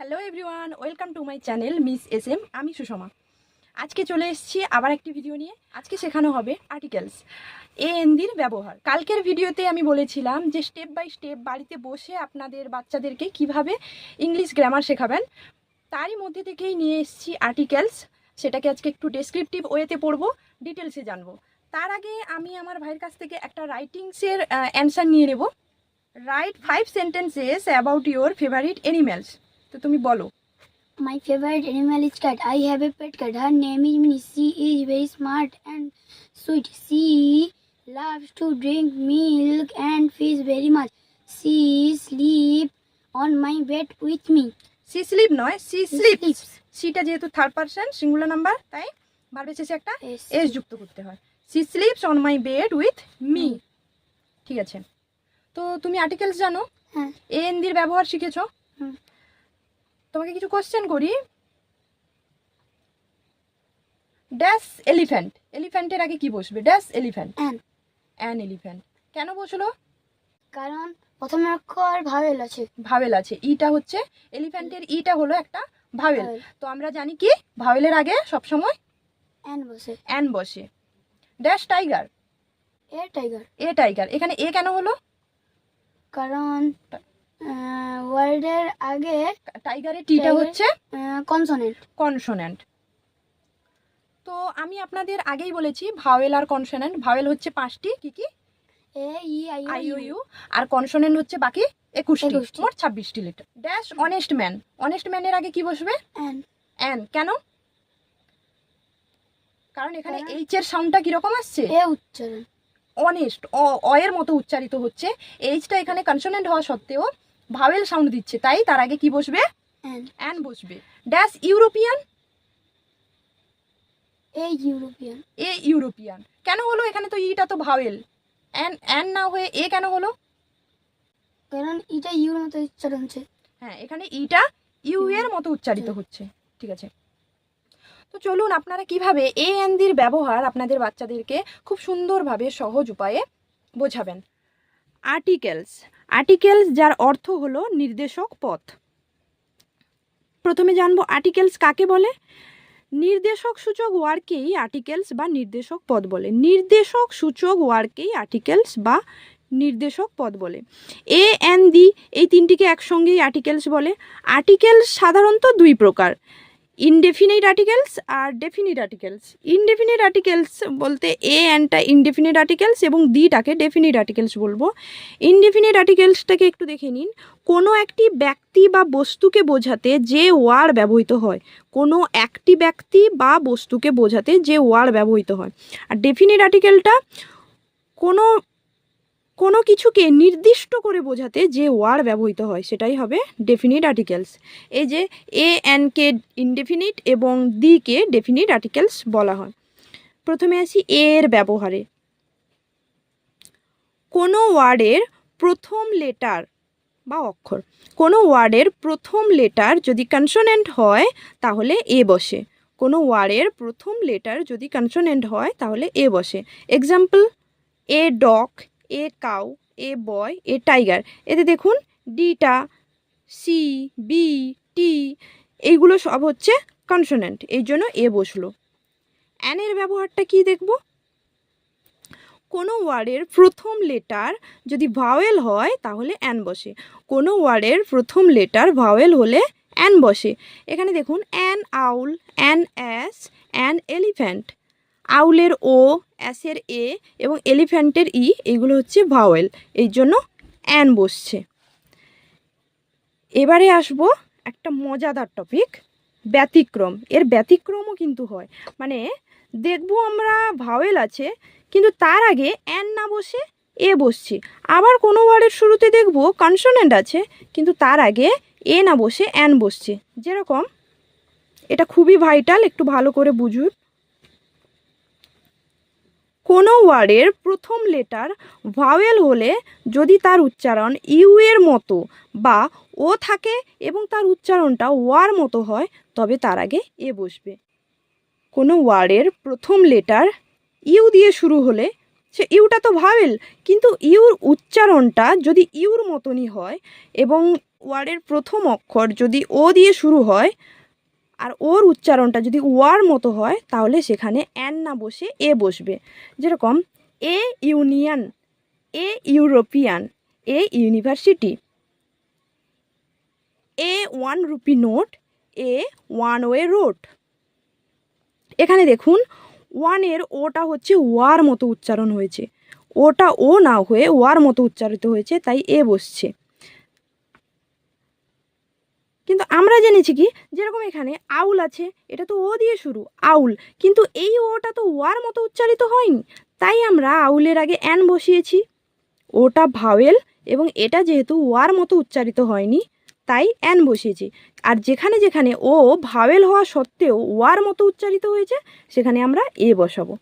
Hello everyone welcome to my channel miss S M আমি সুষমা। আজকে চলে এসেছি আবার একটি ভিডিও নিয়ে। আজকে শেখানো হবে আর্টিকেলস এ এনদির ব্যবহার। কালকের ভিডিওতে আমি বলেছিলাম যে স্টেপ বাই স্টেপ বাড়িতে বসে আপনাদের বাচ্চাদেরকে কীভাবে ইংলিশ গ্রামার শেখাবেন, তারই মধ্যে থেকেই নিয়ে এসেছি আর্টিকেলস সেটাকে আজকে একটু ডেসক্রিপটিভ ওয়েতে পড়ব ডিটেলসে জানব। তার আগে আমি আমার ভাইয়ের কাছ থেকে একটা রাইটিংসের অ্যান্সার নিয়ে নেব। Write five sentences about your favourite animals তো তুমি বলো। My favourite animal is cat I have a pet cat her name is Mini she is very smart and sweet she loves to drink milk and fish very much she sleep on my bed with me she sleep নয় she sleep সিটা যেহেতু third person singular number তাই বারবে শেষে একটা S যুক্ত করতে হয়। She sleeps on my bed with me ঠিক আছে। তো তুমি আর্টিকেলস জানো? হ্যাঁ। এ এন দির ব্যবহার শিখেছো? তোমাকে কিছু কোশ্চেন করি? ড্যাশ এলিফ্যান্ট এলিফ্যান্টের আগে কি বসবে? ড্যাশ এলিফ্যান্ট অ্যান এলিফ্যান্ট কেন বসল? কারণ প্রথম অক্ষর ভাবেল আছে। ভাবেল আছে। ইটা হচ্ছে এলিফ্যান্টের ইটা হলো একটা ভাওয়েল। তো আমরা জানি কি? ভাবেলের আগে সবসময় অ্যান বসে। অ্যান বসে। Dash tiger a tiger a tiger এখানে এ কেন হলো? কারণ ওয়ার্ডের আগে টাইগারের টিটা হচ্ছে? কনসোনেন্ট। কনসোনেন্ট। তো আমি আপনাদের আগেই বলেছি ভাওয়েল আর কনসোনেন্ট। ভাওয়েল হচ্ছে পাঁচটি কি কি? A E I U. R consonant হচ্ছে বাকি একুশটি। মোট ছাব্বিশটি letter. Dash honest man. Honest ম্যানের আগে কি বসবে? অ্যান। কেন? কারণ এখানে এইচ এর সাউন্ডটা কীরকম আসছে? এ উচ্চারণ। অনেস্ট অয়ের মতো উচ্চারিত হচ্ছে। এইচটা এখানে কনসোনেন্ট হওয়া সত্ত্বেও ভাওয়েল সাউন্ড দিচ্ছে। তাই তার আগে কি বসবে? অ্যান। বসবে। Dash European a European a European কেন হলো? এখানে তো ইটা তো ভাওয়েল। অ্যান অ্যান না হয়ে এ কেন হলো? কারণ এটা ইউর মতো উচ্চারণ হচ্ছে। হ্যাঁ এখানে ইটা ইউ এর মতো উচ্চারিত হচ্ছে। ঠিক আছে। তো চলুন আপনারা কীভাবে এ এন দির ব্যবহার আপনাদের বাচ্চাদেরকে খুব সুন্দরভাবে সহজ উপায়ে বোঝাবেন? আর্টিকেলস। আর্টিকেলস যার অর্থ হলো নির্দেশক পথ। প্রথমে জানব আর্টিকেলস কাকে বলে? নির্দেশক সূচক ওয়ার্কেই আর্টিকেলস বা নির্দেশক পদ বলে। নির্দেশক সূচক ওয়ার্কেই আর্টিকেলস বা নির্দেশক পদ বলে। এ এন দি এই তিনটিকে একসঙ্গেই আর্টিকেলস বলে। আর্টিকেলস সাধারণত দুই প্রকার। ইনডেফিনিট আর্টিকেলস আর ডেফিনিট আর্টিকেলস ইনডেফিনিট আর্টিকেলস বলতে এ অ্যান্ডটা ইনডেফিনিট আর্টিকেলস এবং দিটাকে ডেফিনিট আর্টিকেলস বলব। ইনডেফিনিট আর্টিকেলসটাকে একটু দেখে নিন। কোনো একটি ব্যক্তি বা বস্তুকে বোঝাতে যে ওয়ার্ড ব্যবহৃত হয়, কোনো একটি ব্যক্তি বা বস্তুকে বোঝাতে যে ওয়ার্ড ব্যবহৃত হয়। আর ডেফিনিট আর্টিকেলটা কোনো কোনো কিছুকে নির্দিষ্ট করে বোঝাতে যে ওয়ার্ড ব্যবহৃত হয়, সেটাই হবে ডেফিনিট আর্টিকেলস এই যে এ এন কে ইনডেফিনিট এবং দি কে ডেফিনিট আর্টিকেলস বলা হয়। প্রথমে আসি এর ব্যবহারে। কোনো ওয়ার্ডের প্রথম লেটার বা অক্ষর, কোনো ওয়ার্ডের প্রথম লেটার যদি কনসোনেন্ট হয়, তাহলে এ বসে। কোনো ওয়ার্ডের প্রথম লেটার যদি কনসোনেন্ট হয়, তাহলে এ বসে। Example a dog a cow, a boy, a tiger. এতে দেখুন ডিটা সি, বি, টি, এইগুলো সব হচ্ছে কনসোনেন্ট। এই জন্য এ বসল। অ্যানের ব্যবহারটা কি দেখব? কোনো ওয়ার্ডের প্রথম লেটার যদি ভাওয়েল হয়, তাহলে অ্যান বসে। কোনো ওয়ার্ডের প্রথম লেটার ভাওয়েল হলে অ্যান বসে। এখানে দেখুন, an owl, an ass, an elephant. আউলের O, অ্যাসের এ এবং এলিফ্যান্টের ই, এগুলো হচ্ছে ভাওয়েল। এই জন্য অ্যান বসছে। এবারে আসব একটা মজাদার টপিক ব্যতিক্রম। এর ব্যতিক্রমও কিন্তু হয়। মানে দেখব আমরা ভাওয়েল আছে, কিন্তু তার আগে অ্যান না বসে এ বসছে। আবার কোনো ওয়ার্ডের শুরুতে দেখব কনসোনেন্ট আছে, কিন্তু তার আগে এ না বসে অ্যান বসছে। যেরকম, এটা খুবই ভাইটাল একটু ভালো করে বুঝুন। কোনো ওয়ার্ডের প্রথম লেটার ভাওয়েল হলে যদি তার উচ্চারণ ইউ এর মতো বা ও থাকে এবং তার উচ্চারণটা ওয়ার মতো হয়, তবে তার আগে এ বসবে। কোনো ওয়ার্ডের প্রথম লেটার ইউ দিয়ে শুরু হলে, সে ইউটা তো ভাওয়েল, কিন্তু ইউর উচ্চারণটা যদি ইউর মতনই হয় এবং ওয়ার্ডের প্রথম অক্ষর যদি ও দিয়ে শুরু হয় আর ওর উচ্চারণটা যদি ওয়ার মতো হয়, তাহলে সেখানে অ্যান না বসে এ বসবে। যেরকম, a union, a European, a university, a one rupee note, a one way road এখানে দেখুন ওয়ানের ওটা হচ্ছে ওয়ার মতো উচ্চারণ হয়েছে। ওটা ও না হয়ে ওয়ার মতো উচ্চারিত হয়েছে, তাই এ বসছে। কিন্তু আমরা জেনেছি কি? যেরকম এখানে আউল আছে, এটা তো ও দিয়ে শুরু, আউল। কিন্তু এই ওটা তো ওয়ার মতো উচ্চারিত হয়নি। তাই আমরা আউলের আগে অ্যান বসিয়েছি। ওটা ভাওয়েল এবং এটা যেহেতু ওয়ার মতো উচ্চারিত হয়নি, তাই অ্যান বসিয়েছি। আর যেখানে যেখানে ও ভাওয়েল হওয়া সত্ত্বেও ওয়ার মতো উচ্চারিত হয়েছে, সেখানে আমরা এ বসাবো।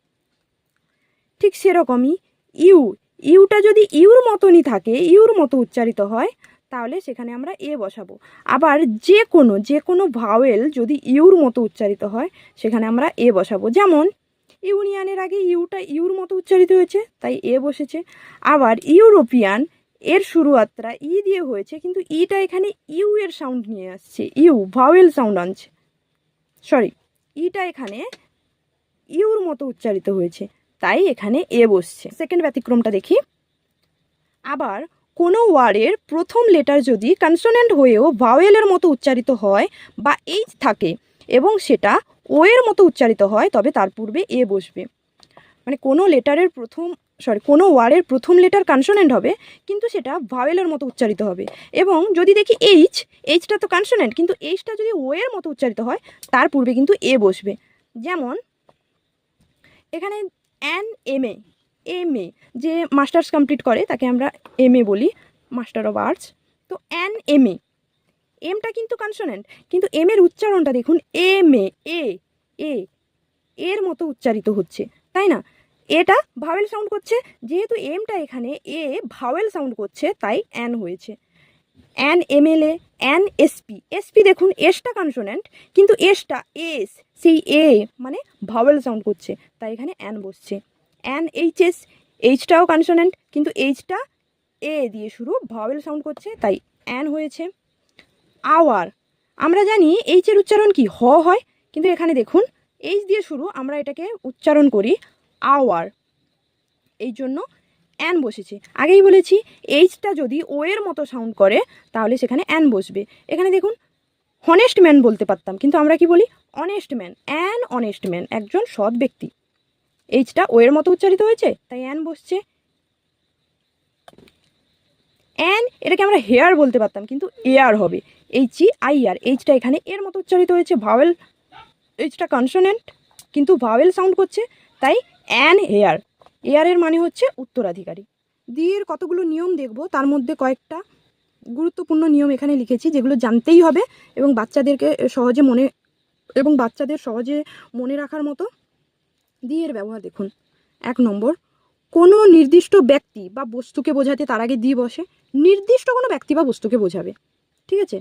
ঠিক সেরকমই ইউ। ইউটা যদি ইউর মতনই থাকে, ইউর মতো উচ্চারিত হয় তাহলে সেখানে আমরা এ বসাবো। আবার যে কোনো যে কোনো ভাওয়েল যদি ইউর মতো উচ্চারিত হয়, সেখানে আমরা এ বসাবো। যেমন, ইউনিয়নের আগে ইউটা ইউর মতো উচ্চারিত হয়েছে, তাই এ বসেছে। আবার ইউরোপিয়ান, এর শুরুয়াতটা ই দিয়ে হয়েছে, কিন্তু ইটা এখানে ইউ এর সাউন্ড নিয়ে আসছে। ইউ ভাওয়েল সাউন্ড আনছে। সরি ইটা এখানে ইউর মতো উচ্চারিত হয়েছে, তাই এখানে এ বসছে। সেকেন্ড ব্যতিক্রমটা দেখি। আবার কোনো ওয়ার্ডের প্রথম লেটার যদি কনসোনেন্ট হয়েও ভাওয়েলের মতো উচ্চারিত হয় বা এইচ থাকে এবং সেটা ও এর মতো উচ্চারিত হয়, তবে তার পূর্বে এ বসবে। মানে কোনো লেটারের প্রথম সরি কোনো ওয়ার্ডের প্রথম লেটার কনসোনেন্ট হবে, কিন্তু সেটা ভাওয়েলের মতো উচ্চারিত হবে। এবং যদি দেখি এইচ এইচটা তো কনসোনেন্ট কিন্তু এইচটা যদি ও এর মতো উচ্চারিত হয়, তার পূর্বে কিন্তু এ বসবে। যেমন, এখানে an M A M A যে মাস্টার্স কমপ্লিট করে, তাকে আমরা এম এ বলি মাস্টার অফ আর্টস তো অ্যান এম এ এমটা কিন্তু কনসোনেন্ট কিন্তু এম এর উচ্চারণটা দেখুন এম এ এ এ এর মতো উচ্চারিত হচ্ছে, তাই না? এটা ভাওয়েল সাউন্ড করছে, যেহেতু এমটা এখানে এ ভাওয়েল সাউন্ড করছে, তাই অ্যান হয়েছে। An M L A an SP SP দেখুন এসটা কনসোনেন্ট কিন্তু এসটা এস সেই এ মানে ভাওয়েল সাউন্ড করছে, তাই এখানে অ্যান বসছে। অ্যান এইচ এস এইচটাও কনসোনেন্ট কিন্তু এইচটা এ দিয়ে শুরু ভাওয়েল সাউন্ড করছে, তাই অ্যান হয়েছে। আওয়ার আমরা জানি এইচের উচ্চারণ কি, হ হয়, কিন্তু এখানে দেখুন এইচ দিয়ে শুরু আমরা এটাকে উচ্চারণ করি আওয়ার এই জন্য অ্যান বসেছে। আগেই বলেছি এইচটা যদি ও এর মতো সাউন্ড করে, তাহলে সেখানে অ্যান বসবে। এখানে দেখুন হনেস্ট ম্যান বলতে পারতাম, কিন্তু আমরা কি বলি? Honest man an honest man একজন সৎ ব্যক্তি। এইচটা ও এর মতো উচ্চারিত হয়েছে? তাই অ্যান বসছে। অ্যান, এটাকে আমরা হেয়ার বলতে পারতাম, কিন্তু এয়ার হবে। এইচ ই আই আর, এইচটা এখানে এর মতো উচ্চারিত হয়েছে, ভাওয়েল, এইচটা কনসোনেন্ট, কিন্তু ভাওয়েল সাউন্ড করছে, তাই অ্যান হেয়ার। এয়ারের মানে হচ্ছে উত্তরাধিকারী। দিয়ের কতগুলো নিয়ম দেখব, তার মধ্যে কয়েকটা গুরুত্বপূর্ণ নিয়ম এখানে লিখেছি, যেগুলো জানতেই হবে এবং বাচ্চাদেরকে সহজে মনে, এবং বাচ্চাদের সহজে মনে রাখার মতো দিয়ের ব্যবহার দেখুন। এক নম্বর, কোনো নির্দিষ্ট ব্যক্তি বা বস্তুকে বোঝাতে তার আগে দি বসে, নির্দিষ্ট কোনো ব্যক্তি বা বস্তুকে বোঝাবে, ঠিক আছে?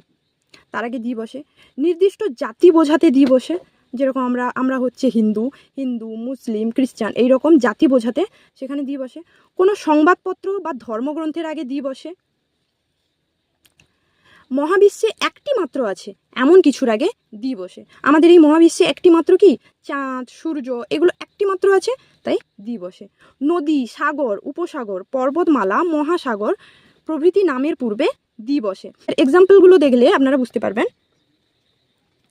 তার আগে দি বসে, নির্দিষ্ট জাতি বোঝাতে দি বসে, যেরকম আমরা আমরা হচ্ছে হিন্দু হিন্দু, মুসলিম, খ্রিস্টান এই রকম জাতি বোঝাতে সেখানে দি বসে, কোনো সংবাদপত্র বা ধর্মগ্রন্থের আগে দি বসে মহাবিশ্বে একটি মাত্র আছে, এমন কিছুর আগে দিবসে। আমাদের এই মহাবিশ্বে একটি মাত্র কি? চাঁদ, সূর্য, এগুলো একটি মাত্র আছে, তাই দিবসে। নদী, সাগর, উপসাগর, পর্বতমালা, মহাসাগর প্রভৃতি নামের পূর্বে দিবসে। এক্সাম্পলগুলো দেখলে আপনারা বুঝতে পারবেন।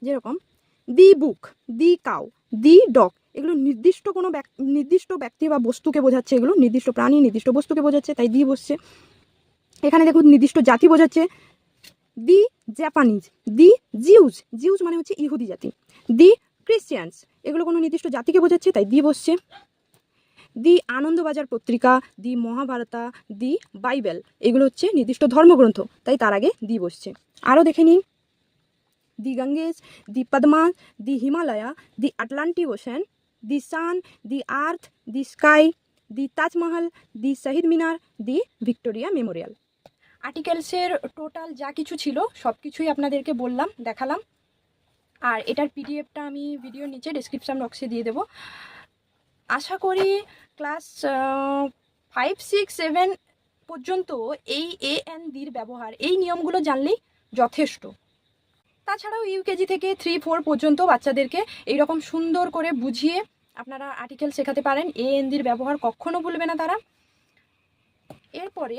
যেরকম, দি বুক, দি কাউ, দি ডগ এগুলো নির্দিষ্ট কোনো নির্দিষ্ট ব্যক্তি বা বস্তুকে বোঝাচ্ছে, এগুলো নির্দিষ্ট প্রাণী, নির্দিষ্ট বস্তুকে বোঝাচ্ছে, তাই দি বসছে এখানে দেখুন, নির্দিষ্ট জাতি বোঝাচ্ছে the Japanese, the Jews Jews মানে হচ্ছে ইহুদি জাতি। দি ক্রিশ্চিয়ানস, এগুলো কোনো নির্দিষ্ট জাতিকে বোঝাচ্ছে, তাই দি বসছে। দি আনন্দবাজার পত্রিকা, দি মহাভারতা, দি বাইবেল, এগুলো হচ্ছে নির্দিষ্ট ধর্মগ্রন্থ, তাই তার আগে দি বসছে। আরও দেখে নিন। The Ganges, the Padma the Himalaya, the Atlantic ocean, the sun, the earth, the sky, the Taj Mahal, the Shaheed Minar, the Victoria Memorial. আর্টিকেলসের total যা কিছু ছিল সব কিছুই আপনাদেরকে বললাম, দেখালাম। আর এটার পিডিএফটা আমি ভিডিওর নিচে ডিসক্রিপশান বক্সে দিয়ে দেবো। আশা করি ক্লাস ফাইভ সিক্স সেভেন পর্যন্ত এই এ এন দির ব্যবহার, এই নিয়মগুলো জানলেই যথেষ্ট। তাছাড়াও ইউকেজি থেকে থ্রি ফোর পর্যন্ত বাচ্চাদেরকে এইরকম সুন্দর করে বুঝিয়ে আপনারা আর্টিকেল শেখাতে পারেন। এ এন দির ব্যবহার কখনো ভুলবে না তারা। এরপরে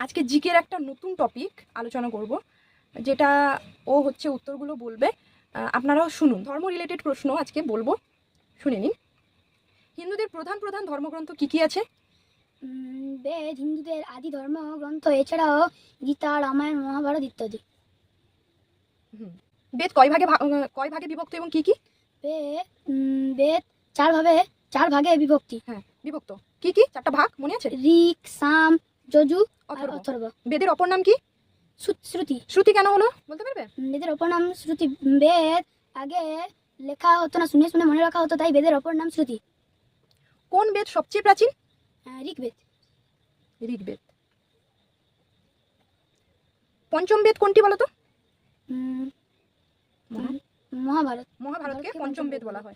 আজকে জিকের একটা নতুন টপিক আলোচনা করব যেটা ও হচ্ছে উত্তরগুলো বলবে। আপনারাও শুনুন ধর্ম রিলেটেড প্রশ্ন আজকে বলব শুনে নিন। হিন্দুদের প্রধান প্রধান ধর্মগ্রন্থ কি কি আছে? বেদ হিন্দুদের আদি ধর্মগ্রন্থ এছাড়াও গীতা রামায়ণ মহাভারত ইত্যাদি। বেদ কয় ভাগে কয় ভাগে বিভক্ত এবং কি কি? বেদ বেদ চার ভাবে চার ভাগে বিভক্তি। হ্যাঁ বিভক্ত। কি কি? চারটা ভাগ মনে আছে? ঋক সাম যজু আর অথর্ব। বেদের অপর নাম কি? শ্রু- শ্রুতি। শ্রুতি কেন হলো? বলতে পারবে? বেদের অপর নাম শ্রুতি। বেদ আগে লেখা হতো না শুনে শুনে মনে রাখা হতো তাই বেদের অপর নাম শ্রুতি। কোন বেদ সবচেয়ে প্রাচীন? আহ, ঋগ্বেদ। ঋগ্বেদ। পঞ্চম বেদ কোনটি বলো তো মহা- মহাভারত। মহাভারতকে পঞ্চম বেদ বলা হয়।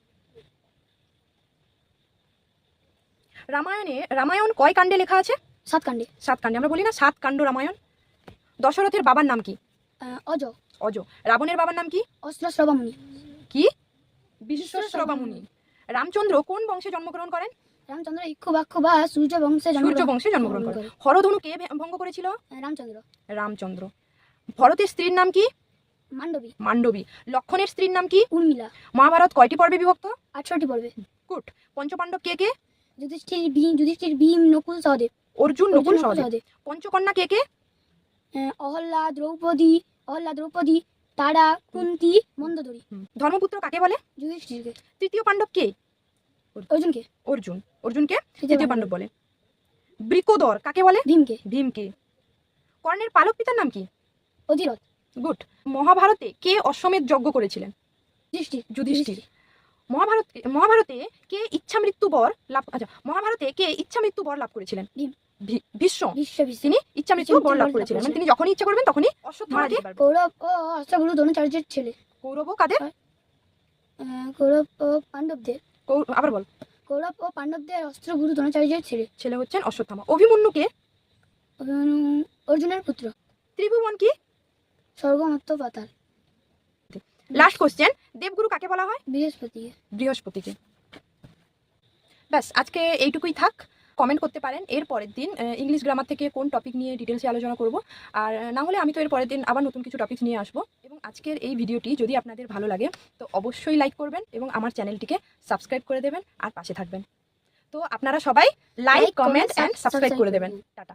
রামায়ণে রামায়ণ কয় কাণ্ডে লেখা আছে? সাত কাণ্ডে সাত কাণ্ডে আমরা বলি না সাত কাণ্ড রামায়ণ। দশরথের বাবার নাম কি? অজ। অজ। রাবণের বাবার নাম কি? অশ্ল শ্রবামুনি। কি? বিশ্বশ্রবামুনি রামচন্দ্র কোন বংশে জন্মগ্রহণ করেন? রামচন্দ্র ইক্ষুবাক্ষ বা সূর্য বংশে সূর্য বংশে জন্মগ্রহণ করেন। হরধনু কে ভঙ্গ করেছিল? রামচন্দ্র। রামচন্দ্র। ভরতের স্ত্রীর নাম কি? মান্ডবী। মান্ডবী। লক্ষণের স্ত্রীর নাম কি? উর্মিলা। মহাভারত কয়টি পর্বে বিভক্ত? আটষট্টি পর্বে। গুড। পঞ্চপাণ্ডব কে কে? যুধিষ্ঠির ভীম যুধিষ্ঠির ভীম নকুল সহদেব। অর্জুন নকুল সহদেব পঞ্চকন্যা কে কে? আহ, অহল্লা দ্রৌপদী অহল্লা দ্রৌপদী তারা কুন্তি মন্দোদরী। ধর্মপুত্র কাকে বলে? যুধিষ্ঠিরকে। তৃতীয় পাণ্ডব কে? অর্জুনকে। অর্জুন। অর্জুনকে তৃতীয় পাণ্ডব। বলে। বৃকোদর কাকে বলে? ভীমকে। ভীমকে। কর্ণের পালক পিতার নাম কি? অধিরথ। গুড। মহাভারতে কে অশ্বমেধ যজ্ঞ করেছিলেন? যুধিষ্ঠির। যুধিষ্ঠির। মহাভারত মহাভারতে কে ইচ্ছা মৃত্যু বর লাভ আচ্ছা মহাভারতে কে ইচ্ছা মৃত্যু বর লাভ করেছিলেন? ভীষ্ম। বিশ্ব বিশ্ব তিনি ইচ্ছা মৃত্যু বর লাভ করেছিলেন। মানে তিনি যখনই ইচ্ছা করবেন তখনই অশ্বত্থামাকে কৌরব ও অস্ত্রগুরু দ্রোণাচার্যের ছেলে। কৌরব ও কাদের? কৌরব ও পাণ্ডবদের। আবার বল। কৌরব ও পাণ্ডবদের অস্ত্রগুরু দ্রোণাচার্যের ছেলে। ছেলে হচ্ছেন অশ্বত্থামা। অভিমন্যুকে অর্জুনের পুত্র। ত্রিভুবন কি? স্বর্গমত্ত পাতাল। লাস্ট কোশ্চেন দেবগুরু কাকে বলা হয়? বৃহস্পতি। বৃহস্পতিকে। ব্যাস আজকে এইটুকুই থাক। কমেন্ট করতে পারেন। এর পরের দিন ইংলিশ গ্রামার থেকে কোন টপিক নিয়ে ডিটেলসে আলোচনা করব। আর না হলে আমি তো এর পরের দিন আবার নতুন কিছু টপিক নিয়ে আসব। এবং আজকের এই ভিডিওটি যদি আপনাদের ভালো লাগে তো অবশ্যই লাইক করবেন এবং আমার চ্যানেলটিকে সাবস্ক্রাইব করে দেবেন আর পাশে থাকবেন। তো আপনারা সবাই লাইক কমেন্ট অ্যান্ড সাবস্ক্রাইব করে দেবেন। টাটা।